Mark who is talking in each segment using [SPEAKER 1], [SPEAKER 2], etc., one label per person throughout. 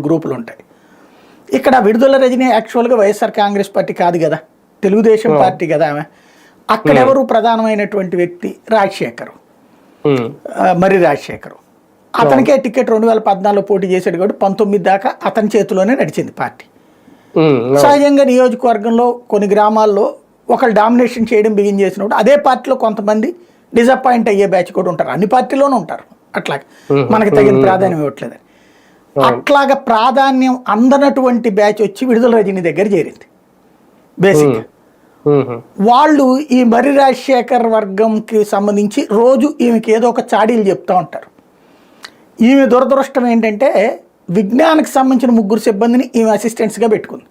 [SPEAKER 1] గ్రూపులు ఉంటాయి. ఇక్కడ విడుదల రజని యాక్చువల్గా వైఎస్ఆర్ కాంగ్రెస్ పార్టీ కాదు కదా. తెలుగుదేశం పార్టీ కదా ఆమె. అక్కడెవరు ప్రధానమైనటువంటి వ్యక్తి? రాజశేఖర్. మరి రాజశేఖర్. అతనికే టికెట్ రెండు వేల పద్నాలుగులో పోటీ చేశాడు కాబట్టి పంతొమ్మిది దాకా అతని చేతిలోనే నడిచింది పార్టీ. సహజంగా నియోజకవర్గంలో కొన్ని గ్రామాల్లో ఒకళ్ళు డామినేషన్ చేయడం బిగిన్ చేసినప్పుడు అదే పార్టీలో కొంతమంది డిసప్పాయింట్ అయ్యే బ్యాచ్ కూడా ఉంటారు. అన్ని పార్టీలోనూ ఉంటారు. అట్లా మనకి తగిన ప్రాధాన్యం ఇవ్వట్లేదని. అట్లాగా ప్రాధాన్యం అందనటువంటి బ్యాచ్ వచ్చి విడుదల రజని దగ్గర చేరింది. బేసిక్
[SPEAKER 2] ఉమ్,
[SPEAKER 1] వాళ్ళు ఈ మర్రి రాజశేఖర్ వర్గంకి సంబంధించి రోజు ఈమెకి ఏదో ఒక చాడీలు చెప్తా ఉంటారు. ఈమె దురదృష్టం ఏంటంటే విజ్ఞానికి సంబంధించిన ముగ్గురు సిబ్బందిని ఈమె అసిస్టెంట్స్గా పెట్టుకుంది.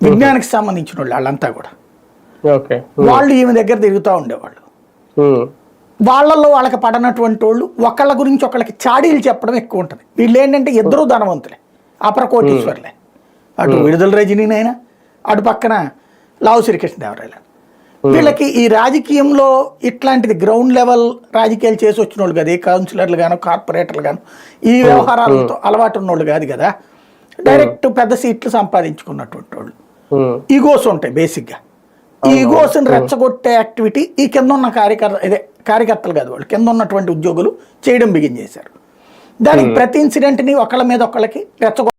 [SPEAKER 1] విజ్ఞానికి సంబంధించిన వాళ్ళు వాళ్ళంతా కూడా. వాళ్ళు ఈమె దగ్గర తిరుగుతూ ఉండేవాళ్ళు. వాళ్ళల్లో వాళ్ళకి పడనటువంటి వాళ్ళు ఒకళ్ళ గురించి ఒకళ్ళకి చాడీలు చెప్పడం ఎక్కువ ఉంటుంది. వీళ్ళు ఏంటంటే ఇద్దరు ధనవంతులే. అపర కోటీశ్వర్లే. అటు విడుదల రజనీనైనా అటు పక్కన లావు శ్రీకృష్ణదేవరాయలు. వీళ్ళకి ఈ రాజకీయంలో ఇట్లాంటిది గ్రౌండ్ లెవెల్ రాజకీయాలు చేసి వచ్చిన వాళ్ళు కదా ఏ కౌన్సిలర్లు గాను కార్పొరేటర్లు గాను ఈ వ్యవహారాలతో అలవాటు ఉన్న వాళ్ళు కాదు కదా డైరెక్ట్ పెద్ద సీట్లు సంపాదించుకున్నటువంటి వాళ్ళు. ఈగోస్ ఉంటాయి బేసిక్గా ఈగోస్ని రెచ్చగొట్టే యాక్టివిటీ ఈ కింద ఉన్న కార్యకర్త ఇదే కార్యకర్తలు కాదు వాళ్ళు. కింద ఉన్నటువంటి ఉద్యోగులు చేయడం బిగిన్ చేశారు. దానికి ప్రతి ఇన్సిడెంట్ని ఒకళ్ళ మీద ఒకళ్ళకి రెచ్చగొట్ట